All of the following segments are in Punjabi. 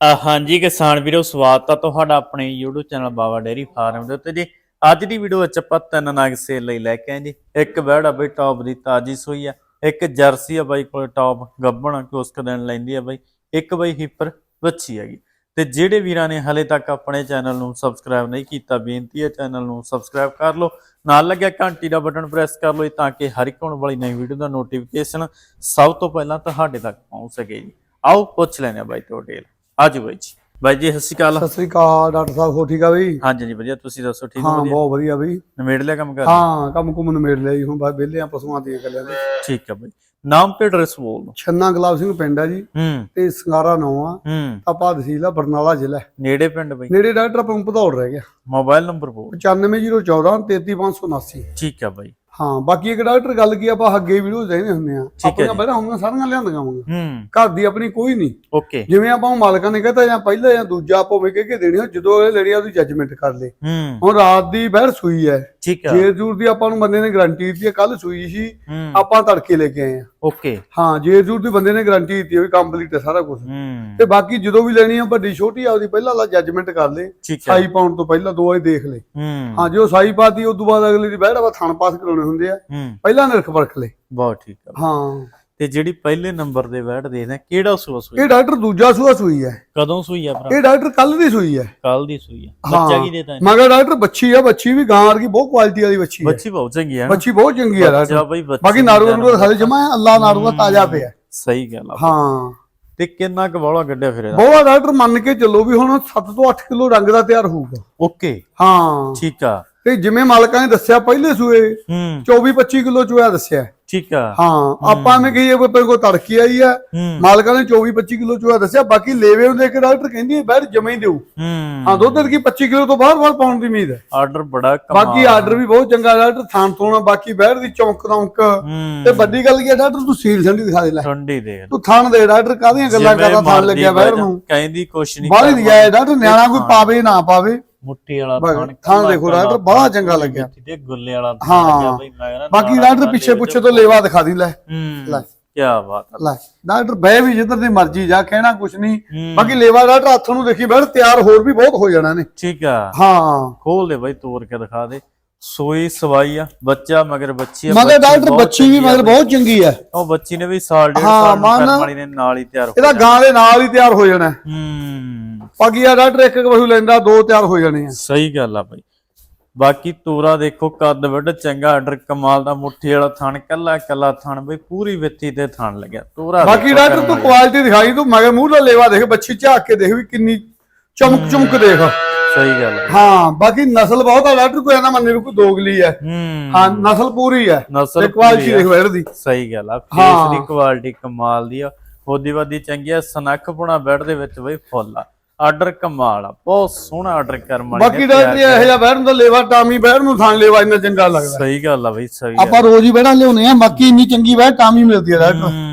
ਹਾਂਜੀ ਕਿਸਾਨ ਵੀਰੋ, ਸਵਾਗਤ ਆ ਤੁਹਾਡਾ ਆਪਣੇ YouTube channel Bawa dairy farm ਦੇ ਉੱਤੇ ਜੀ। ਅੱਜ ਦੀ ਵੀਡੀਓ ਵਿੱਚ ਆਪਾਂ ਤਿੰਨ ਨਗ ਸੇਲ ਲਈ ਲੈ ਕੇ ਆਏ ਜੀ। ਇੱਕ ਬੈੜ ਆ ਬਈ ਟੌਪ ਦੀ ਤਾਜੀ ਸੂਈ ਆ। ਇੱਕ ਜਰਸੀ ਆ ਬਾਈ ਕੋਲ ਟੌਪ ਗੱਬਣ ਕੁਸਕ ਦਿਨ ਲੈਂਦੀ ਆ ਬਾਈ। ਇੱਕ ਬਾਈ ਹਿੱਪਰ ਵੱਛੀ ਹੈਗੀ ਤੇ ਜਿਹੜੇ ਵੀਰਾਂ ਨੇ ਹਲੇ ਤੱਕ ਆਪਣੇ ਚੈਨਲ ਨੂੰ ਸਬਸਕ੍ਰਾਈਬ ਨਹੀਂ ਕੀਤਾ, ਬੇਨਤੀ ਹੈ ਚੈਨਲ ਨੂੰ ਸਬਸਕ੍ਰਾਈਬ ਕਰ ਲਓ। ਨਾਲ ਲੱਗਿਆ ਘੰਟੀ ਦਾ ਬਟਨ ਪ੍ਰੈਸ ਕਰ ਲਓ ਤਾਂ ਕਿ ਹਰ ਇੱਕ ਆਉਣ ਵਾਲੀ ਨਵੀਂ ਵੀਡੀਓ ਦਾ ਨੋਟੀਫਿਕੇਸ਼ਨ ਸਭ ਤੋਂ ਪਹਿਲਾਂ ਤੁਹਾਡੇ ਤੱਕ ਪਹੁੰਚ ਸਕੇ ਜੀ। ਆਓ ਪੁੱਛ ਲੈਣੇ ਆ ਬਾਈ ਤੋਂ ਡਿਟੇਲ ਆਜੋ ਬਾਈ ਜੀ। ਬਾਈ ਜੀ ਸਤਿ ਸ਼੍ਰੀ ਅਕਾਲ। ਸਤਿ ਸ੍ਰੀ ਅਕਾਲ ਡਾਕਟਰ ਸਾਹਿਬ ਹੋ ਠੀਕ ਆ ਬਈ? ਹਾਂਜੀ ਜੀ ਵਧੀਆ। ਤੁਸੀਂ ਦੱਸੋ ਠੀਕ ਹੋ ਹਾਂ ਵਧੀਆ? ਬਹੁਤ ਵਧੀਆ ਬਈ। ਨਵੇੜ ਲਿਆ ਕੰਮ ਕਰ ਹਾਂ ਕੰਮ ਕੁਮ ਨਿਮੇੜ ਲਿਆ ਜੀ। ਹੁਣ ਬਸ ਵਿਹਲੇ ਆ ਪਸ਼ੂਆਂ ਦੀਆਂ ਗੱਲਾਂ ਦੇ। ਠੀਕ ਹੈ ਬਾਈ। ਨਾਮ ਤੇ ਐਡਰੈਸ ਬੋਲ ਦਿਓ? ਛੰਨਾ ਗੁਲਾਬ ਸਿੰਘ ਪਿੰਡ ਆ ਜੀ। ਹੂੰ। ਤੇ ਸੰਗਾਰਾ ਨੌ ਆ। ਹੂੰ। ਆਪਾਂ ਤਹਿਸੀਲ ਆ ਬਰਨਾਲਾ ਜ਼ਿਲ੍ਹਾ। ਨੇੜੇ ਪਿੰਡ ਬਾਈ? ਨੇੜੇ ਡਾਕਟਰ ਆਪਾਂ ਨੂੰ ਭਦੌੜ ਰਹਿ ਗਿਆ। ਮੋਬਾਈਲ ਨੰਬਰ ਬੋਲ 95014 33579 ਠੀਕ ਹੈ ਬਾਈ। ਹਾਂ ਬਾਕੀ ਇੱਕ ਡਾਕਟਰ ਗੱਲ ਕੀ ਆਪਾਂ ਅੱਗੇ ਵੀਡੀਓ ਦੇਖਦੇ ਹੁੰਦੇ ਆ। ਆਪਣੀਆਂ। ਪਹਿਲਾਂ ਹੁੰਦੀਆਂ ਸਾਰੀਆਂ ਲਿਆਂਦੀਆਂ ਹੋਣਗੀਆਂ ਘਰ ਦੀ ਆਪਣੀ ਕੋਈ ਨਹੀਂ। ਓਕੇ ਜਿਵੇਂ ਆਪਾਂ ਉਹ ਮਾਲਕਾਂ ਨੇ ਕਹਤਾ ਜਾਂ ਪਹਿਲਾ ਜਾਂ ਦੂਜਾ ਆਪੋ ਵੇ ਕੇ ਦੇਣੀ ਜਦੋਂ ਇਹ ਲੜੀ ਆ ਉਹਦੀ ਜੱਜਮੈਂਟ ਕਰ ਲੇ। ਹੁਣ ਰਾਤ ਦੀ ਬਹਿਰ ਸੂਈ ਹੈ ਠੀਕ ਹੈ ਜੇਰ ਜੂਰ ਦੀ ਆਪਾਂ ਨੂੰ ਬੰਦੇ ਨੇ ਗਾਰੰਟੀ ਦਿੱਤੀ ਹੈ ਕੱਲ ਸੂਈ ਸੀ ਆਪਾਂ ਤੜਕੇ ਲੈ ਕੇ ਆਏ ਆ। ਓਕੇ। ਹਾਂ ਜੇਰ ਜੂਰ ਦੀ ਬੰਦੇ ਨੇ ਗਾਰੰਟੀ ਦਿੱਤੀ ਹੈ ਵੀ ਕੰਪਲੀਟ ਹੈ ਸਾਰਾ ਕੁਝ ਤੇ ਬਾਕੀ ਜਦੋਂ ਵੀ ਲੈਣੀ ਆ ਵੱਡੀ ਛੋਟੀ ਆਪਦੀ ਪਹਿਲਾਂ ਲਾ ਜੱਜਮੈਂਟ ਕਰ ਲੇ। ਸਾਈ ਪਾਉਣ ਤੋਂ ਪਹਿਲਾਂ ਦੋ ਵਾਰੀ ਦੇਖ ਲੇ। ਹੂੰ। ਜੋ ਸਾਈ ਪਾਤੀ ਉਸ ਤੋਂ ਬਾਅਦ ਅਗਲੇ ਦੀ ਬਹਿੜਾ ਵਾ ਥਣ ਪਾਸ ਕਰਾਉਣੇ ਹੁੰਦੇ ਆ ਪਹਿਲਾਂ ਨਿਰਖ ਪਰਖ ਲੇ। ਬਹੁਤ ਠੀਕ ਹੈ ਹਾਂ। ਤੇ ਜਿਹੜੀ ਪਹਿਲੇ ਨੰਬਰ ਦੇ ਵੈਟ ਦੇਖਦੇ ਆ ਕਿਹੜਾ ਸੂਆ ਸੂਈ? ਇਹ ਡਾਕਟਰ ਦੂਜਾ ਸੂਆ ਸੂਈ ਹੈ। ਕਦੋਂ ਸੂਈ ਆ ਭਰਾ? ਇਹ ਡਾਕਟਰ ਕੱਲ ਦੀ ਸੂਈ ਹੈ। ਕੱਲ ਦੀ ਸੂਈ ਆ। ਬੱਚਾ ਹਾਂ ਕੀ ਦੇਤਾ ਹੈ ਮਗਰ ਡਾਕਟਰ ਬੱਚੀ ਆ ਬੱਚੀ ਵੀ ਗਾਂ ਵਰਗੀ ਬਹੁਤ ਕੁਆਲਿਟੀ ਵਾਲੀ ਬੱਚੀ ਹੈ। ਬੱਚੀ ਬਹੁਤ ਚੰਗੀ ਨਾ। ਬੱਚੀ ਬਹੁਤ ਚੰਗੀ ਆ ਡਾਕਟਰ। ਬੱਚਾ ਬਈ ਬੱਚੀ ਬਾਕੀ ਨਾਰੂ ਨੂੰ ਦੇ ਜਮਾ ਅੱਲਾ ਨਾਰੂ ਦਾ ਤਾਜ਼ਾ ਪਿਆ ਸਹੀ ਗੱਲ ਆ। ਹਾਂ। ਤੇ ਕਿੰਨਾ ਕੁ ਬੋਲਾ ਗੱਡਿਆ ਫਿਰ ਇਹਦਾ? ਬਹੁਤ ਡਾਕਟਰ ਮੰਨ ਕੇ ਚੱਲੋ ਵੀ ਹੁਣ 7 ਤੋਂ 8 ਕਿਲੋ ਰੰਗ ਦਾ ਤਿਆਰ ਹੋਊਗਾ। ਓਕੇ। ਹਾਂ। ਠੀਕ ਆ। ਤੇ ਜਿਵੇਂ ਮਾਲਕਾਂ ਨੇ ਦੱਸਿਆ ਪਹਿਲੇ ਸੂਏ ਹੂੰ। 24 25 ਕਿਲੋ ਚੋਇਆ ਦੱਸਿਆ। ਠੀਕ ਆ। ਹਾਂ ਆਪਾਂ ਨੇ ਵੀ ਆਪਣੇ ਕੋਲ ਤੜਕੀ ਆਈ ਆ। ਮਾਲਕਾਂ ਨੇ 24 25 ਕਿਲੋ ਚੋਇਆ ਦੱਸਿਆ ਬਾਕੀ ਲੇਵੇ ਉਹਦੇ ਇੱਕ ਡਾਕਟਰ ਕਹਿੰਦੀ ਹੈ ਬੈਠ ਜਮੇ ਹੀ ਦਿਓ। ਹੂੰ। ਦੁੱਧ ਦੀ 25 ਕਿਲੋ ਤੋਂ ਬਾਹਰ ਬਾਹਰ ਪਾਉਣ ਦੀ ਉਮੀਦ ਹੈ। ਆਰਡਰ ਬੜਾ ਕਮਾਲ ਬਾਕੀ ਆਰਡਰ ਵੀ ਬਹੁਤ ਚੰਗਾ ਡਾਕਟਰ ਥਾਂ ਥੋਣਾ ਬਾਕੀ ਬੈਠ ਦੀ ਚੌਂਕ ਦੌਂਕ ਤੇ ਵੱਡੀ ਗੱਲ ਕੀ ਹੈ ਡਾਕਟਰ ਤੂੰ ਸੀਲ ਸੰਡੀ ਦਿਖਾ ਦੇ ਲੈ। ਠੰਡੀ ਦੇ। ਤੂੰ ਥਾਣ ਦੇ ਡਾਕਟਰ ਕਾਹਦੀਆਂ ਗੱਲਾਂ ਕਰਦਾ ਥਾਣ ਲੱਗਿਆ ਬੈਠ ਨੂੰ। ਕਹਿੰਦੀ ਕੁਛ ਨਹੀਂ ਬਾਹਲੀ ਦੀ ਹੈ ਡਾਕਟਰ ਨਿਆਣਾ ਕੋਈ ਪਾਵੇ ਨਾ ਪਾਵੇ। ਮੁੱਠੀ ਵਾਲਾ ਥਣ ਥਣ ਦੇਖੋ ਡਾਕਟਰ ਬੜਾ ਚੰਗਾ ਲੱਗਿਆ। ਤੇ ਗੁੱਲੇ ਵਾਲਾ ਥਣ ਹਾਂ। ਲੱਗਿਆ ਬਈ ਮੈਂ ਕਹਿੰਦਾ ਬਾਕੀ ਨਾਲ ਪਿੱਛੇ ਪੁੱਛੇ ਤੋਂ ਲੇਵਾ ਦਿਖਾ ਦੀ ਲੈ। ਹੂੰ ਲੈ। ਕੀ ਬਾਤ ਆ। ਲੈ ਡਾਕਟਰ ਬਹਿ ਵੀ ਜਿੱਧਰ ਦੀ ਮਰਜ਼ੀ ਜਾ ਕਹਿਣਾ ਕੁਛ ਨਹੀਂ। ਹੂੰ। ਬਾਕੀ ਲੇਵਾ ਡਾਕਟਰ ਹੱਥ ਨੂੰ ਦੇਖੀ ਬੈਠ ਤਿਆਰ ਹੋਰ ਵੀ ਬਹੁਤ ਹੋ ਜਾਣਾ ਨੇ। ਠੀਕ ਆ। ਹਾਂ। ਖੋਲ ਦੇ ਬਾਈ ਤੋੜ ਕੇ ਦਿਖਾ ਦੇ। ਸੋਈ ਸਵਾਈ ਆ ਬੱਚਾ ਮਗਰ ਬੱਚੀ ਆ ਮਗਰ ਡਾਕਟਰ ਬੱਚੀ ਵੀ ਆ ਮਗਰ। ਬਹੁਤ ਚੰਗੀ ਹੈ ਉਹ ਬੱਚੀ ਨੇ ਵੀ ਸਾਲ ਡੇਢ ਸਾਲ ਨੂੰ ਮਾਨ- ਕਰਮ ਵਾਲੀ ਨੇ ਨਾਲ ਹੀ ਤਿਆਰ ਹੋ ਇਹਦਾ ਗਾਂ ਦੇ ਨਾਲ ਹੀ ਤਿਆਰ ਹੋ ਜਾਣਾ। ਹੂੰ। ਬਾਕੀ ਆ ਡਾਕਟਰ ਇੱਕ ਇੱਕ ਵਸੂ ਲੈਂਦਾ ਦੋ ਤਿਆਰ ਹੋ ਜਾਣੇ ਆ। ਸਹੀ ਗੱਲ ਆ ਬਾਈ। ਬਾਕੀ ਤੋਰਾ ਦੇਖੋ ਕੱਦ ਵੱਡ ਚੰਗਾ ਆਰਡਰ ਕਮਾਲ ਦਾ ਮੁੱਠੀ ਵਾਲਾ ਥਣ ਕੱਲਾ ਕੱਲਾ ਥਣ ਬਈ ਪੂਰੀ ਵਿੱਥੀ ਤੇ ਥਣ ਲੱਗਿਆ। ਤੋਰਾ ਬਾਕੀ ਡਾਕਟਰ ਤੂੰ। ਕੁਆਲਿਟੀ ਦਿਖਾਈ ਤੂੰ ਮਗਰ ਮੂੰਹ ਦਾ ਲੇਵਾ ਦੇਖ ਬੱਚੀ ਝਾਕ ਕੇ ਦੇਖ ਵੀ ਕਿੰਨੀ ਚਮਕ ਚਮਕ ਦੇਖ। ਸਹੀ ਗੱਲ ਆ ਹਾਂ ਬਾਕੀ ਨਸਲ ਬਹੁਤ ਆ ਡਾਕਟਰ ਕੋਈ ਨਾ ਮੰਨੇ ਵੀ ਕੋਈ ਦੋਗਲੀ ਹੈ। ਹੂੰ। ਹਾਂ ਨਸਲ ਪੂਰੀ ਹੈ। ਨਸਲ ਤੇ ਕੁਆਲਿਟੀ ਆ। ਦੇਖ ਬੈਠ ਦੀ ਸਹੀ ਗੱਲ ਆ ਫੇਸ। ਦੀ ਕੁਆਲਿਟੀ ਕਮਾਲ ਦੀ ਆ। ਹੋਦੀ ਵਾਦੀ ਚੰਗੀ ਆ ਸਨੱਖ ਪੁਣਾ ਬੈਡ ਦੇ ਵਿੱਚ ਬਈ ਫੁੱਲ ਆ। ਆਰਡਰ ਕਮਾਲ ਆ ਬਹੁਤ ਸੋਹਣਾ ਆਰਡਰ ਕਰਮ ਵਾਲੀ ਬਾਕੀ ਡਾਕਟਰ ਇਹ ਜਿਹਾ ਬੈਠਣ ਦਾ ਲੇਵਾ ਟਾਮੀ ਬੈਠ ਨੂੰ ਥਾਂ ਲੇਵਾ ਇੰਨਾ ਚੰਗਾ ਲੱਗਦਾ। ਸਹੀ ਗੱਲ ਆ ਬਈ ਸਹੀ ਆਪਾਂ ਰੋਜ਼ ਹੀ ਬੈਠਾ ਲਿਆਉਨੇ ਆ ਬਾਕੀ ਇੰਨੀ ਚੰਗੀ ਬੈਠ ਟਾਮੀ ਮਿਲਦੀ ਹੈ ਡਾਕਟਰ।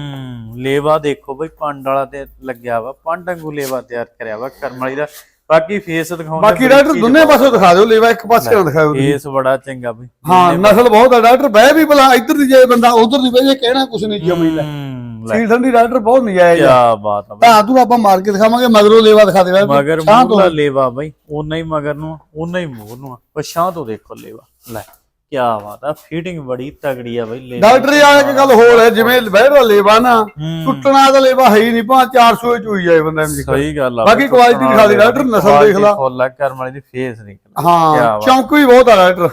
ਲੇਵਾ ਦੇਖੋ ਬਈ ਪੰਡ ਵਾਲਾ ਤੇ ਲੱਗਿਆ ਵਾ ਪੰਡ ਵਾਂਗੂ ਲੇਵਾ ਤਿਆਰ ਕਰਿਆ ਵਾ ਕਰਮ ਵਾਲੀ ਦਾ। ਬਾਕੀ ਫੇਸ ਦਿਖਾਉਂਦਾ ਬਾਕੀ ਡਾਕਟਰ ਦੋਨੇ ਪਾਸੇ ਦਿਖਾ ਦਿਓ ਲੇਵਾ ਇੱਕ ਪਾਸੇ ਨਾ ਦਿਖਾਓ ਤੁਸੀਂ। ਫੇਸ ਬੜਾ ਚੰਗਾ ਬਈ। ਹਾਂ ਨਸਲ ਬਹੁਤ ਆ ਡਾਕਟਰ ਬਹਿ ਵੀ ਭਲਾ ਇੱਧਰ ਦੀ ਜਾਏ ਬੰਦਾ ਉਧਰ ਦੀ ਬਹਿ ਜੇ ਕਹਿਣਾ ਕੁਛ ਨਹੀਂ ਜਮੀ ਲੈ। ਸੀਲ ਠੰਡੀ ਡਾਕਟਰ ਬਹੁਤ ਨਜਾਇਜ਼ ਕੀ ਆ ਬਾਤ ਆ ਤਾਂ ਤੂੰ ਆਪਾਂ ਮਾਰ ਕੇ ਦਿਖਾਵਾਂਗੇ ਮਗਰੋਂ ਲੇਵਾ ਦਿਖਾ ਦੇ ਮਗਰ ਮੂਹਲਾ ਲੇਵਾ ਬਈ ਉਨਾ ਹੀ ਮਗਰ ਨੂੰ ਉਨਾ ਹੀ ਮੂੰਹ ਨੂੰ ਆ। ਪਛਾਂ ਤੋਂ ਦੇਖੋ ਲੇਵਾ। ਲੈ। ਕੀ ਬਾਤ ਆ ਫੀਟਿੰਗ ਬੜੀ ਤਗੜੀ ਆ ਬਈ ਡਾਕਟਰ ਯਾਰ ਇੱਕ ਗੱਲ ਹੋਰ ਹੈ ਜਿਵੇਂ ਬਹਿਰ ਦਾ ਲੇਵਾ ਨਾ। ਟੁੱਟਣਾ ਦਾ ਲੇਵਾ ਹੈ ਹੀ ਨਹੀਂ ਪਾ 400 ਚ ਹੋਈ ਜਾਏ ਬੰਦਾ ਨੂੰ ਸਹੀ ਗੱਲ ਆ ਬਾਕੀ quality ਦਿਖਾ ਦੇ ਡਾਕਟਰ, ਨਸਲ ਦੇਖ ਲਾ। ਫੁੱਲ ਆ ਕਰਮ ਵਾਲੀ ਦੀ ਫੇਸ ਨਿਕਲ ਹਾਂ ਕਿਆ। ਚੌਂਕ ਵੀ ਬਹੁਤ ਆ ਡਾਕਟਰ।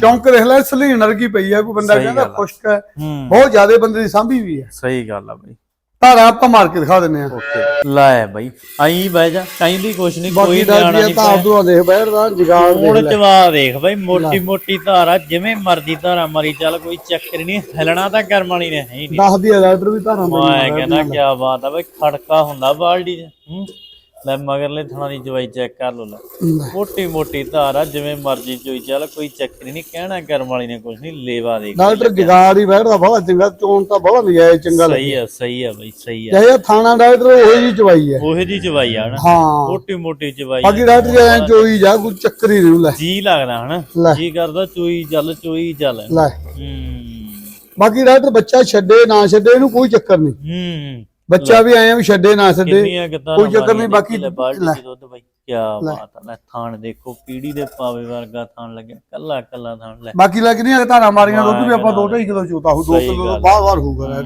ਚੌਂਕ ਦੇਖ ਲੈ ਸਲੀਨ ਵਰਗੀ ਪਈ ਆ ਕੋਈ ਬੰਦਾ ਕਹਿੰਦਾ। ਖੁਸ਼ਕ ਹੂੰ। ਬਹੁਤ ਜ਼ਿਆਦਾ ਬੰਦੇ ਦੀ ਸਾਂਭੀ ਵੀ ਹੈ। ਸਹੀ ਗੱਲ ਆ ਬਈ। ਧਾਰਾ ਆਪਾਂ ਮਾਰ ਕੇ ਦਿਖਾ ਦਿੰਨੇ ਆ। ਲੈ ਬਈ ਆਈ ਬਹਿ ਜਾ ਕਹਿੰਦੀ ਕੁਛ ਨਹੀਂ ਕੋਈ ਬਾਕੀ ਨਿਆਣਾ ਨਹੀਂ ਤਾਂ ਆਪਦੋਂ ਦੇਖ ਬੈਠ ਦਾ ਜਗਾੜ ਦੇਖ ਲੈ। ਚਵਾ ਦੇਖ ਬਈ ਮੋਟੀ ਮੋਟੀ ਧਾਰਾ ਜਿਵੇਂ ਮਰਜ਼ੀ ਧਾਰਾ ਮਰੀ ਚੱਲ ਕੋਈ ਚੱਕਰ ਨਹੀਂ ਹਿਲਣਾ ਤਾਂ ਕਰਮ ਵਾਲੀ ਨੇ ਹੈ ਹੀ ਨਹੀਂ ਦੱਸਦੀ ਆ ਡਾਕਟਰ ਵੀ ਧਾਰਾਂ ਦੇ ਮੈਂ ਕਹਿੰਦਾ ਕੀ ਬਾਤ ਆ ਬਈ ਖੜਕਾ ਹੁੰਦਾ ਬਾਲਟੀ 'ਚ ਹੂੰ। ਲੈ ਮਗਰਲੇ ਥਣਾ ਦੀ ਜਵਾਈ ਚੈੱਕ ਕਰ ਲੋ ਲੈ। ਮੋਟੀ ਮੋਟੀ ਧਾਰ ਆ ਜਿਵੇਂ ਮਰਜ਼ੀ ਚੋਈ ਚੱਲ ਕੋਈ ਚੱਕਰ ਨਹੀਂ। ਕਹਿਣਾ ਕਰਮ ਵਾਲੀ ਨੇ ਕੁਝ ਨਹੀਂ ਲੇਵਾ ਦੇ ਡਾਕਟਰ ਜਗਾੜ ਹੀ ਬੈਠਦਾ ਬਹੁਤ ਚੰਗਾ ਚੋਣ ਤਾਂ ਬਹੁਤ ਨਜਾਇਜ਼ ਚੰਗਾ ਸਹੀ ਆ ਸਹੀ ਆ ਬਈ ਸਹੀ ਆ। ਜਿਹੇ ਥਾਣਾ ਡਾਕਟਰ ਉਹ ਜੀ ਚਵਾਈ ਹੈ ਉਹੇ ਦੀ ਜਵਾਈ ਆ ਹਨਾ ਹਾਂ। ਮੋਟੀ ਮੋਟੀ ਜਵਾਈ ਬਾਕੀ ਡਾਕਟਰ ਜਾਂ ਚੋਈ ਜਾ ਕੋਈ ਚੱਕਰ ਹੀ ਨਹੀਂ ਲੈ। ਜੀ ਲੱਗਦਾ ਹਨਾ। ਜੀ ਕਰਦਾ ਚੋਈ ਚੱਲ ਚੋਈ ਚੱਲ। ਲੈ। ਹੂੰ। ਬਾਕੀ ਡਾਕਟਰ ਬੱਚਾ ਛੱਡੇ ਨਾ ਛੱਡੇ ਇਹਨੂੰ ਕੋਈ ਚੱਕਰ ਨਹੀਂ। ਹੂੰ। ਬੱਚਾ ਵੀ ਆਏ ਆ ਵੀ ਛੱਡੇ ਨਾ ਛੱਡੇ। ਕਿੰਨੀਆਂ ਕੋਈ ਚੱਕਰ ਨਹੀਂ, ਬਾਕੀ ਦੁੱਧ ਬਾਈ ਕੀ ਬਾਤ ਆ ਲੈ ਥਾਣ ਦੇਖੋ ਪੀੜੀ ਦੇ ਪਾਵੇ ਵਰਗਾ ਥਾਣ ਲੱਗਿਆ ਕੱਲਾ ਕੱਲਾ ਥਾਣ ਲੈ। ਬਾਕੀ ਲੱਗ ਨਹੀਂ ਧਾਰਾ ਮਾਰੀਆਂ ਦੁੱਧ ਵੀ ਆਪਾਂ ਵਾਹ, 2.5 ਕਿਲੋ ਚੋਤਾ ਹੋ 2 ਸਹੀ ਕਿਲੋ ਤੋਂ। ਬਾਹਰ ਬਾਹਰ ਹੋਊਗਾ।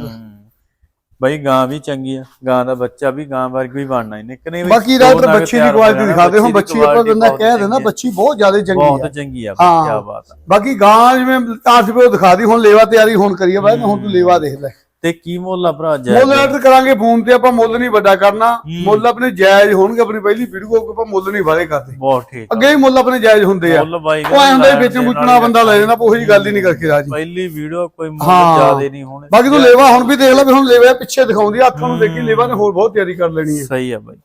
ਬਈ ਗਾਂ ਵੀ ਚੰਗੀ ਆ ਗਾਂ ਦਾ ਬੱਚਾ ਵੀ ਗਾਂ ਵਰਗਾ ਹੀ ਬਣਨਾ ਇਹਨੇ ਕਿਨੇ ਵੀ ਬਾਕੀ ਨਗ ਬੱਚੀ ਦੀ ਕੁਆਲਿਟੀ ਦਿਖਾਦੇ ਹੁਣ ਬੱਚੀ ਆਪਾਂ ਬੰਦਾ ਕਹਿ ਦੇਣਾ। ਬੱਚੀ ਬਹੁਤ ਜ਼ਿਆਦਾ ਚੰਗੀ ਬਹੁਤ ਚੰਗੀ ਆ ਹਾਂ। ਬਈ ਕੀ ਬਾਤ ਆ। ਬਾਕੀ ਗਾਂ ਜਿਵੇਂ ਤਾਸ ਪਿਓ ਦਿਖਾ ਦੀ ਹੁਣ ਲੇਵਾ ਤਿਆਰੀ ਹੁਣ ਕਰੀਏ ਬਾਈ ਹੁਣ ਤੂੰ ਲੇਵਾ ਦੇਖ ਲੈ। ਤੇ ਕੀ ਮੁੱਲ ਆ ਭਰਾ ਜੈ ਮੁੱਲ ਆਰਡਰ ਕਰਾਂਗੇ ਫੋਨ ਤੇ ਆਪਾਂ ਮੁੱਲ ਨਹੀਂ ਵੱਡਾ ਕਰਨਾ। ਮੁੱਲ ਆਪਣੇ ਜਾਇਜ਼ ਹੋਣਗੇ ਆਪਣੀ ਪਹਿਲੀ ਵੀਡੀਓ ਆਪਾਂ ਮੁੱਲ ਨਹੀਂ ਵਾਲੇ ਕਰਦੇ। ਬਹੁਤ ਠੀਕ ਆ। ਅੱਗੇ ਹੀ ਮੁੱਲ ਆਪਣੇ ਜਾਇਜ਼ ਹੁੰਦੇ ਆ। ਮੁੱਲ ਬਾਈ ਉਹ ਹੁੰਦਾ ਵੇਚਣ ਬੁੱਚਣਾ ਬੰਦਾ ਲੈ ਜਾਂਦਾ ਉਹੀ ਗੱਲ ਹੀ ਨਹੀਂ ਕਰਕੇ ਰਾਜੀ। ਪਹਿਲੀ ਵੀਡੀਓ ਕੋਈ ਮੁੱਲ। ਜ਼ਿਆਦੇ ਨਹੀਂ ਹੋਣੇ। ਬਾਕੀ ਤੂੰ ਲੇਵਾ ਹੁਣ ਵੀ ਦੇਖ ਲੈ ਵੀ ਹੁਣ ਲੇਵਾ ਪਿੱਛੇ ਦਿਖਾਉਂਦੀ ਆ, ਹੱਥਾਂ ਨੂੰ ਦੇਖੀ ਲੇਵਾ ਨੇ ਹੋਰ ਬਹੁਤ ਤਿਆਰੀ ਕਰ ਲੈਣੀ ਹੈ ਸਹੀ ਆ ਬਾਈ।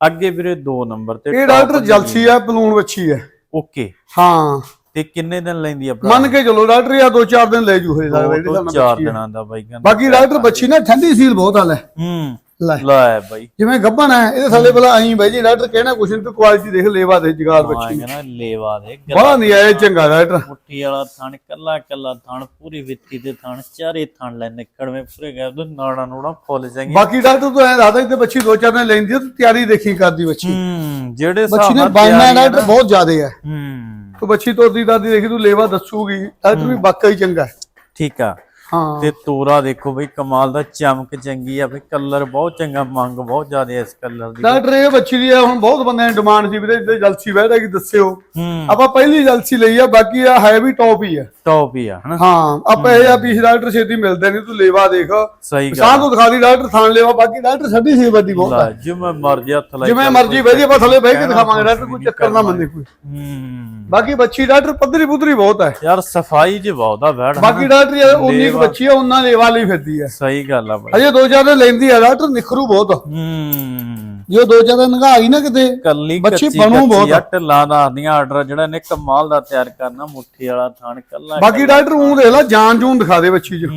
ਅੱਗੇ ਵੀਰੇ 2 ਨੰਬਰ ਤੇ ਇਹ ਡਾਕਟਰ ਜਲਸੀ ਆ ਬਲੂਨ ਵੱਛੀ ਹੈ ਓਕੇ। ਹਾਂ। ਤੇ ਕਿੰਨੇ ਦਿਨ ਲੈਂਦੀ ਆ ਭਰਾ? ਮੰਨ ਕੇ ਚਲੋ ਡਾਕਟਰ ਆ ਦੋ ਚਾਰ ਦਿਨ ਲੈ ਜੂ ਹੋਏ ਲੱਗਦਾ ਦੋ ਜਿਹੜੇ ਚਾਰ ਬੱਚੀ। ਦਿਨਾਂ ਦਾ ਬਾਈ ਕਹਿੰਦਾ ਬਾਕੀ ਡਾਕਟਰ ਬੱਚੀ ਨਾ ਠੰਡੀ ਸੀਲ ਬਹੁਤ ਆ ਲੈ। ਹੂੰ ਲੈ। ਲੈ ਬਾਈ। ਜਿਵੇਂ ਗੱਭਣ ਹੈ ਇਹਦੇ ਥੱਲੇ ਭਲਾ ਐਂ ਬਾਈ ਜੀ ਡਾਕਟਰ ਕਹਿਣਾ ਕੁਛ ਨਹੀਂ ਤੇ ਕੁਆਲਿਟੀ ਦੇਖ ਲੇਵਾ ਦੇ ਜਗਾਰ ਹਾਂ ਬੱਚੀ। ਕਹਿੰਦਾ ਲੇਵਾ ਦੇ ਬੜਾ ਨਹੀਂ ਚੰਗਾ ਡਾਕਟਰ। ਮੁੱਠੀ ਵਾਲਾ ਥਣ ਕੱਲਾ ਕੱਲਾ ਥਣ ਪੂਰੀ ਵਿੱਤੀ ਦੇ ਥਣ ਚਾਰੇ ਥਣ ਲੈ ਨਿਕੜਵੇਂ ਪੂਰੇ ਗਏ ਉਹਦੇ ਨਾੜਾ ਨੂੜਾ ਫੁੱਲ ਜਾਂਗੇ ਬਾਕੀ ਡਾਕਟਰ ਤੋਂ ਐ ਦੱਸਦਾ ਤੇ ਬੱਚੀ ਦੋ ਚਾਰ ਦਿਨ ਲੈਂਦੀ ਤੇ ਤਿਆਰੀ ਦੇਖੀ ਕਰਦੀ ਬੱਚੀ। ਹੂੰ ਜਿਹੜੇ ਬੱਚੀ ਹਿਸਾਬ ਨੇ ਨਾਲ ਬਾਈਨਾ ਤਿਆਰੀ ਆ ਡਾਕਟਰ ਬਹੁਤ ਜ਼ਿਆਦੇ ਹੈ ਹੂੰ। ਤੂੰ ਬੱਚੀ ਤੋਰਦੀ ਦਾਦੀ ਦੇਖੀ ਤੂੰ ਲੇਵਾ ਦੱਸੂਗੀ ਡਾਕਟਰ ਵੀ ਵਾਕਈ ਚੰਗਾ ਹੈ। ਠੀਕ ਆ। ਹਾਂ। ਤੇ ਤੋਰਾ ਦੇਖੋ ਬਈ ਕਮਾਲ ਦਾ ਚਮਕ ਚੰਗੀ ਆ ਬਈ ਕਲਰ ਬਹੁਤ ਚੰਗਾ ਮੰਗ ਬਹੁਤ ਜ਼ਿਆਦਾ ਇਸ ਕਲਰ ਦੀ। ਡਾਕਟਰ ਇਹ ਬੱਚੀ ਦੀ ਆ ਹੁਣ ਬਹੁਤ ਬੰਦਿਆਂ ਦੀ ਡਿਮਾਂਡ ਸੀ ਵੀਰੇ ਜੇ ਜਲਸੀ ਬਹਿਦਾ ਕਿ ਦੱਸਿਓ। ਆਪਾਂ ਪਹਿਲੀ ਜਲਸੀ ਲਈ ਆ ਬਾਕੀ ਆ ਹੈ ਵੀ ਟੌਪ ਹੀ ਆ। ਟੌਪ ਹੀ ਆ ਹਨਾ? ਹਾਂ ਆਪਾਂ ਇਹ ਆ ਵੀ ਡਾਕਟਰ ਛੇਤੀ ਮਿਲਦੇ ਨਹੀਂ ਤੂੰ ਲੇਵਾ ਦੇਖ। ਸਹੀ ਸਾਹ ਗੱਲ ਤੋਂ ਦਿਖਾ ਦੀ ਡਾਕਟਰ ਥਾਣ ਲੇਵਾ ਬਾਕੀ ਡਾਕਟਰ ਸਾਡੀ ਸੇਵਾ ਦੀ ਬਹੁਤ ਆ। ਜਿਵੇਂ ਮਰਜ਼ੀ ਹੱਥ ਲਾਈ ਜਿਵੇਂ ਮਰਜ਼ੀ ਬਹਿ ਜੀ ਆਪਾਂ ਥੱਲੇ ਬਹਿ ਕੇ ਦਿਖਾਵਾਂਗੇ ਡਾਕਟਰ ਕੋਈ ਚੱਕਰ ਨਾ ਮੰਨੇ ਕੋਈ। ਹੂੰ ਬਾਕੀ ਬੱਚੀ ਡਾਕਟਰ ਪੱਧਰੀ ਪੁੱਧਰੀ ਬਹੁਤ ਹੈ। ਯਾਰ ਸਫ਼ਾਈ ਚ ਬਹੁਤ ਆ ਬੈਠ ਬਾਕੀ ਡਾਕਟਰ ਯਾਰ ਉਨੀ ਕੁ ਬੱਚੀ ਆ ਉਹਨਾਂ ਲੇਵਾ ਲਈ ਫਿਰਦੀ ਹੈ ਸਹੀ ਗੱਲ ਆ ਬਈ। ਅਜੇ ਦੋ ਚਾਰ ਦਿਨ ਲੈਂਦੀ ਆ ਡਾਕਟਰ ਨਿਖਰੂ ਬਹੁਤ ਹੂੰ। ਜੇ ਦੋ ਚਾਰ ਦਿਨ ਨਗਾ ਗਈ ਨਾ ਕਿਤੇ ਕੱਲੀ ਬੱਚੀ ਬਣੂ ਬਹੁਤ ਕੱਚੀ ਆ ਢਿੱਲਾਂ ਦੱਸਦੀਆਂ ਆਰਡਰ ਜਿਹੜਾ ਨੇ ਕਮਾਲ ਦਾ ਤਿਆਰ ਕਰਨਾ ਮੁੱਠੀ ਵਾਲਾ ਥਾਣ ਕੱਲਾ ਬਾਕੀ ਡਾਕਟਰ ਉਹ ਦੇਖ ਲੈ ਜਾਨ ਜੂਨ ਦਿਖਾ ਦੇ ਬੱਚੀ ਚ।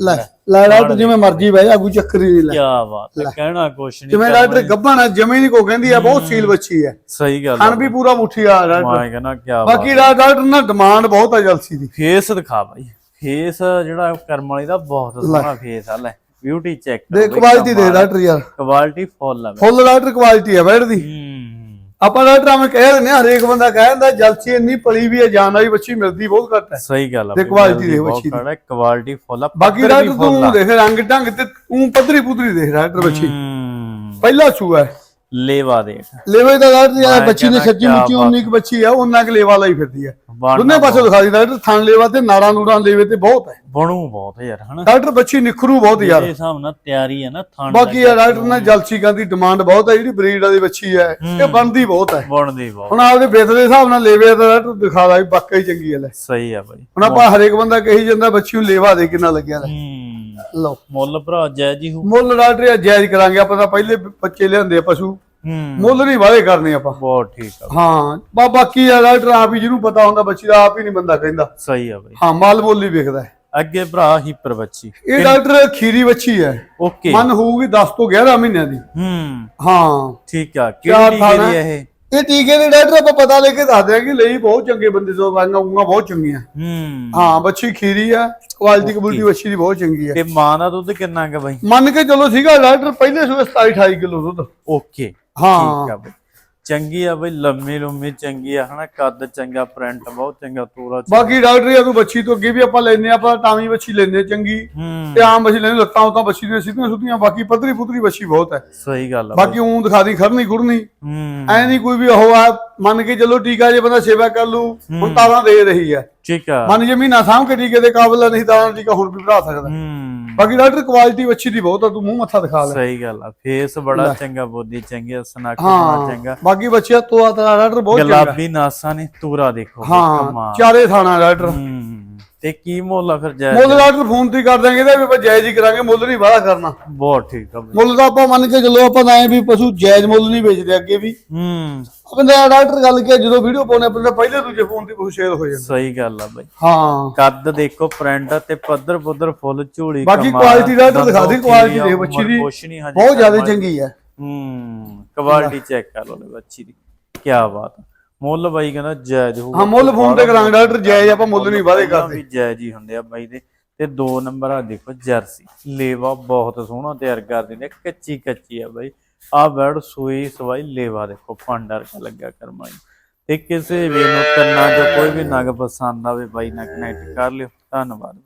ਲੈ ਲੈ ਡਾਕਟਰ ਜਿਵੇਂ ਮਰਜ਼ੀ ਬਹਿ ਜਾ ਕੋਈ ਚੱਕਰ ਹੀ ਨਹੀਂ ਲੈ। ਕੀ ਬਾਤ ਹੈ ਕਹਿਣਾ ਕੁਛ ਨਹੀਂ ਜਿਵੇਂ ਡਾਕਟਰ ਗੱਭਣ ਹੈ ਜਮੇ ਨਹੀਂ ਕੋ ਕਹਿੰਦੀ ਆ ਬਹੁਤ ਸੀਲ ਬੱਚੀ ਹੈ ਸਹੀ ਗੱਲ ਖਾਣ ਵੀ ਪੂਰਾ ਮੁੱਠੀ ਆ ਡਾਕਟਰ। ਮੈਂ ਕਹਿੰਦਾ ਕੀ ਬਾਤ ਬਾਕੀ ਡਾਕਟਰ ਨਾਲ ਡਿਮਾਂਡ ਬਹੁਤ ਆ ਜਲਸੀ ਦੀ। ਫੇਸ ਦਿਖਾ ਬਾਈ। ਫੇਸ ਜਿਹੜਾ ਕਰਮ ਵਾਲੀ ਦਾ ਬਹੁਤ ਸੋਹਣਾ ਫੇਸ ਆ ਲੈ। ਬਿਊਟੀ ਚੈੱਕ ਦੇਖ ਕੁਆਲਿਟੀ ਦੇ ਡਾਕਟਰ ਯਾਰ। ਕੁਆਲਿਟੀ ਫੁੱਲ ਆ। ਫੁੱਲ ਡਾਕਟਰ ਕੁਆਲਿਟੀ ਆ ਬੈਠ ਦੀ। ਆਪਾਂ ਡਾਕਟਰ ਆਵੇਂ ਕਹਿ ਦਿੰਦੇ ਆ ਹਰੇਕ ਬੰਦਾ ਕਹਿ ਦਿੰਦਾ ਜਲਸੀ ਇੰਨੀ ਪਲੀ ਵੀ ਹੈ ਜਾਨ ਵਾਲੀ ਬੱਚੀ ਮਿਲਦੀ ਬਹੁਤ ਘੱਟ ਹੈ। ਸਹੀ ਗੱਲ ਆ ਤੇ ਮਿਲਦੀ ਦੇ ਬੱਚੀ ਦੀ। ਕੁਆਲਿਟੀ ਫੁੱਲ ਆ ਬਾਕੀ ਡਾਕਟਰ ਆ। ਤੂੰ ਦੇਖ ਰੰਗ ਢੰਗ ਤੇ ਤੂੰ ਪੱਧਰੀ ਪੁੱਧਰੀ ਦੇਖ ਡਾਕਟਰ ਬੱਚੀ ਪਹਿਲਾ ਸੂਆ ਹੈ। ਲੇਵਾ ਦੇਖ ਲੇਵੇ ਦਾ ਡਾਕਟਰ ਯਾਰ ਬੱਚੀ ਨੇ ਸੱਚੀ ਮੁੱਚੀ ਉਨੀ ਕੁ ਬੱਚੀ ਆ ਉਹਨਾਂ ਕੁ ਲੇਵਾ ਲਈ ਫਿਰਦੀ ਬਣਨਾ ਦੋਨੇ ਪਾਸੇ ਦਿਖਾ ਦੀ ਡਾਕਟਰ ਥਣ ਲੇਵਾ ਤੇ ਨਾੜਾਂ ਨੂੜਾਂ ਲੇਵੇ ਤੇ ਬਹੁਤ ਹੈ। ਬਣੂ ਬਹੁਤ ਯਾਰ ਹਨਾ? ਡਾਕਟਰ ਬੱਚੀ ਨਿਖਰੂ ਬਹੁਤ ਯਾਰ। ਇਹ ਹਿਸਾਬ ਨਾਲ ਤਿਆਰੀ ਹੈ ਨਾ ਥਾਣ ਬਾਕੀ ਯਾਰ ਡਾਕਟਰ ਨਾਲ ਜਲਸੀਕਾਂ ਦੀ ਡਿਮਾਂਡ ਬਹੁਤ ਹੈ ਜਿਹੜੀ ਬਰੀਡ ਵਾਲੀ ਬੱਚੀ ਹੈ ਇਹ ਬਣਦੀ ਬਹੁਤ ਹੈ। ਬਣਦੀ ਬਹੁਤ। ਹੁਣ ਆਪਦੇ ਬਿੱਤ ਦੇ ਹਿਸਾਬ ਨਾਲ ਲੇਵੇ ਦਾ ਡਾਕਟਰ ਦਿਖਾ ਦਾ ਵੀ ਵਾਕਈ ਚੰਗੀ ਹੈ। ਲੈ ਸਹੀ ਆ ਬਾਈ। ਹੁਣ ਆਪਾਂ ਹਰੇਕ ਬੰਦਾ ਕਹੀ ਜਾਂਦਾ ਬੱਚੀ ਨੂੰ ਲੇਵਾ ਦੇ ਕਿੰਨਾ ਲੱਗਿਆ ਲੈ ਲਓ। ਮੁੱਲ ਭਰਾ ਜੈ ਜੀ ਹੋ ਮੁੱਲ ਡਾਕਟਰ ਜਾਇਜ਼ ਕਰਾਂਗੇ ਆਪਾਂ ਤਾਂ ਪਹਿਲੇ ਬੱਚੇ ਲਿਆਂਦੇ ਆ ਪਸ਼ੂ। ਮੁੱਲ ਨਹੀਂ ਵਾਲੇ ਕਰਨੇ ਆਪਾਂ। ਬਹੁਤ ਠੀਕ ਆ। ਹਾਂ ਬਾ ਬਾਕੀ ਆ ਡਾਕਟਰ ਆਪ ਹੀ ਜਿਹਨੂੰ ਪਤਾ ਹੁੰਦਾ ਬੱਚੀ ਦਾ ਆਪ ਹੀ ਨਹੀਂ ਬੰਦਾ ਕਹਿੰਦਾ। ਸਹੀ ਆ ਬਾਈ। ਹਾਂ ਮਾਲ ਹੀ ਵਿਕਦਾ ਹੈ। ਅੱਗੇ ਭਰਾ ਹੀਪਰ ਬੱਚੀ ਇਹ ਡਾਕਟਰ ਖੀਰੀ ਬੱਚੀ ਹੈ। ਓਕੇ। ਮਨ ਹੋਊਗੀ 10 ਤੋਂ 11 ਮਹੀਨਿਆਂ ਦੀ। ਹੂੰ। ਹਾਂ। ਠੀਕ ਆ ਕਿਹੜੀ। ਕਿਹੜੀ ਆ ਇਹ? ਇਹ ਟੀਕੇ ਦੇ ਡਾਕਟਰ ਆਪਾਂ ਪਤਾ ਲੈ ਕੇ ਦੱਸ ਦਿਆਂਗੇ ਲਈ ਬਹੁਤ ਚੰਗੇ ਬੰਦੇ ਤੋਂ ਵਾਂਗਾ ਉਂਗਾ ਬਹੁਤ ਚੰਗੀਆਂ। ਹੂੰ। ਹਾਂ ਬੱਚੀ ਖੀਰੀ ਆ ਕੁਆਲਿਟੀ ਕਬੂਲਟੀ ਬੱਚੀ ਦੀ ਬਹੁਤ ਚੰਗੀ ਹੈ ਤੇ ਮਾਂ ਦਾ ਦੁੱਧ ਕਿੰਨਾ ਕੁ ਬਾਈ? ਮੰਨ ਕੇ ਚਲੋ ਸੀਗਾ ਡਾਕਟਰ ਪਹਿਲੇ ਸੂਏ 27 28 ਕਿਲੋ ਦੁੱਧ। ਓਕੇ। ਹਾਂ ਠੀਕ ਆ ਬਾਈ। ਚੰਗੀ ਆ ਬਈ ਲੰਮੀ ਲੰਮੀ ਚੰਗੀ ਆ ਹਨਾ? ਕੱਦ ਚੰਗਾ ਪ੍ਰਿੰਟ ਬਹੁਤ ਚੰਗਾ ਤੋਰਾ ਚੰਗਾ। ਬਾਕੀ ਡਾਕਟਰ ਇਹ ਤੂੰ ਬੱਚੀ ਤੋਂ ਅੱਗੇ ਵੀ ਆਪਾਂ ਲੈਨੇ ਆ ਆਪਾਂ ਟਾਵੀ ਬੱਚੀ ਲੈਨੇ ਚੰਗੀ। ਹੂੰ। ਤੇ ਆਮ ਬੱਚੀ ਲੈਨੇ ਲੱਤਾਂ ਉਤਾਂ ਬੱਚੀ ਦੀਆਂ ਸਿੱਧੀਆਂ ਸੁੱਧੀਆਂ ਬਾਕੀ ਪੱਧਰੀ ਪੁੱਧਰੀ ਬੱਚੀ ਬਹੁਤ ਹੈ। ਸਹੀ ਗੱਲ ਆ ਬਾਈ। ਬਾਕੀ ਉਂ ਦਿਖਾ ਦੀ ਖੜਨੀ ਖੁੜਨੀ ਹੂੰ। ਐ ਨਹੀਂ ਕੋਈ ਵੀ ਉਹ ਆ ਮੰਨ ਕੇ ਚੱਲੋ ਟੀਕਾ ਜੇ ਬੰਦਾ ਸੇਵਾ ਕਰ ਲੂ ਹੁਣ ਤਾਰਾਂ ਦੇ ਰਹੀ ਹੈ। ਠੀਕ ਆ। ਮੰਨ ਜੇ ਮਹੀਨਾ ਸਾਂਭ ਕੇ ਟੀਕੇ ਦੇ ਕਾਬਲ ਆ, ਨਹੀਂ ਤਾਂ ਟੀਕਾ ਹੁਣ ਵੀ ਵਧਾ ਸਕਦਾ। ਹੂੰ। ਬਾਕੀ ਡਾਕਟਰ ਕੁਆਲਿਟੀ ਬੱਚੀ ਦੀ ਬਹੁਤ ਆ ਤੂੰ ਮੂੰਹ ਮੱਥਾ ਦਿਖਾ ਲੈ। ਸਹੀ ਗੱਲ ਆ ਫੇਸ ਬੜਾ ਚੰਗਾ ਬੋਦੀ ਚੰਗੀ ਬੜਾ ਹਾਂ ਚੰਗਾ। ਬਾਕੀ ਬੱਚਿਆ ਤੋਂ ਆ ਤਾਂ ਡਾਕਟਰ ਬਹੁਤ ਚੰਗਾ। ਗੁਲਾਬੀ ਨਾਸਾਂ ਨੇ ਤੂਰਾ ਦੇਖੋ ਹਾਂ। ਚਾਰੇ ਥਾਣਾ ਡਾਕਟਰ। ਤੇ ਕੀ ਮੁੱਲ ਆ ਫਿਰ ਜੈ ਮੁੱਲ ਡਾਕਟਰ ਫੋਨ ਤੇ ਕਰ ਦਾਂਗੇ ਇਹਦਾ ਵੀ ਆਪਾਂ ਜਾਇਜ਼ ਹੀ ਕਰਾਂਗੇ ਮੁੱਲ ਨਹੀਂ ਵਾਧਾ ਕਰਨਾ। ਬਹੁਤ ਠੀਕ ਆ ਬਈ। ਮੁੱਲ ਤਾਂ ਆਪਾਂ ਮੰਨ ਕੇ ਚੱਲੋ ਆਪਾਂ ਤਾਂ ਐ ਵੀ ਪਸ਼ੂ ਜਾਇਜ਼ ਮੁੱਲ ਨਹੀਂ ਵੇਚਦੇ ਅੱਗੇ ਵੀ। ਹੂੰ। ਆਪਣੇ ਡਾਕਟਰ ਗੱਲ ਕੀ ਜਦੋਂ ਵੀਡੀਓ ਪਾਉਣੇ ਆਪਣੇ ਤਾਂ ਪਹਿਲੇ ਦੂਜੇ ਫੋਨ ਤੇ ਪਸ਼ੂ ਸ਼ੇਅਰ ਹੋ ਜਾਂਦਾ ਸਹੀ ਗੱਲ ਆ ਬਈ। ਹਾਂ। ਕੱਦ ਦੇਖੋ ਪ੍ਰਿੰਟ ਤੇ ਪੱਧਰ ਪੁੱਧਰ ਫੁੱਲ ਝੂੜੀ ਬਾਕੀ ਕਮਾਲ, quality ਦਾ ਤਾਂ ਦਿਖਾ ਦੇ, ਦੰਦੋਂ quality ਆ, ਬੱਚੀ ਦੀ। ਕੁਛ ਨੀ ਹਜੇ ਬਹੁਤ ਜ਼ਿਆਦਾ ਦੀ। ਚੰਗੀ ਹੈ ਹੂੰ ਕੁਆਲਿਟੀ ਚੈੱਕ ਕਰ ਲਓ ਲੈ ਬੱਚੀ ਦੀ। ਕੀ ਬਾਤ ਆ। ਮੁੱਲ ਬਾਈ ਕਹਿੰਦਾ ਜਾਇਜ਼ ਹੋਊਗਾ। ਹਾਂ ਮੁੱਲ ਫੋਨ ਤੇ ਕਰਾਂਗੇ ਡਾਕਟਰ ਜਾਇਜ਼ ਆਪਾਂ ਮੁੱਲ ਨਹੀਂ ਵਾਧੇ ਕਰਦੇ। ਵੀ ਜਾਇਜ਼ ਹੀ ਹੁੰਦੇ ਆ ਬਾਈ ਦੇ। ਤੇ ਦੋ ਨੰਬਰ ਆ ਦੇਖੋ ਜਰਸੀ। ਲੇਵਾ ਬਹੁਤ ਸੋਹਣਾ ਤਿਆਰ ਕਰ ਦਿੰਦੇ ਕੱਚੀ ਕੱਚੀ ਆ ਬਾਈ। ਆ ਬੈੜ ਸੂਈ ਸਵਾਈ ਲੇਵਾ ਦੇਖੋ ਫਾਂਡਰ ਕਾ ਲੱਗਾ ਕਰਮਾਈ ਤੇ ਕਿਸੇ ਵੀ ਨੂੰ ਕੰਨਾਂ 'ਚ ਕੋਈ ਵੀ ਨਗ ਪਸੰਦ ਆਵੇ ਬਾਈ ਨਾਲ ਕਨੈਕਟ ਕਰ ਲਿਓ। ਧੰਨਵਾਦ।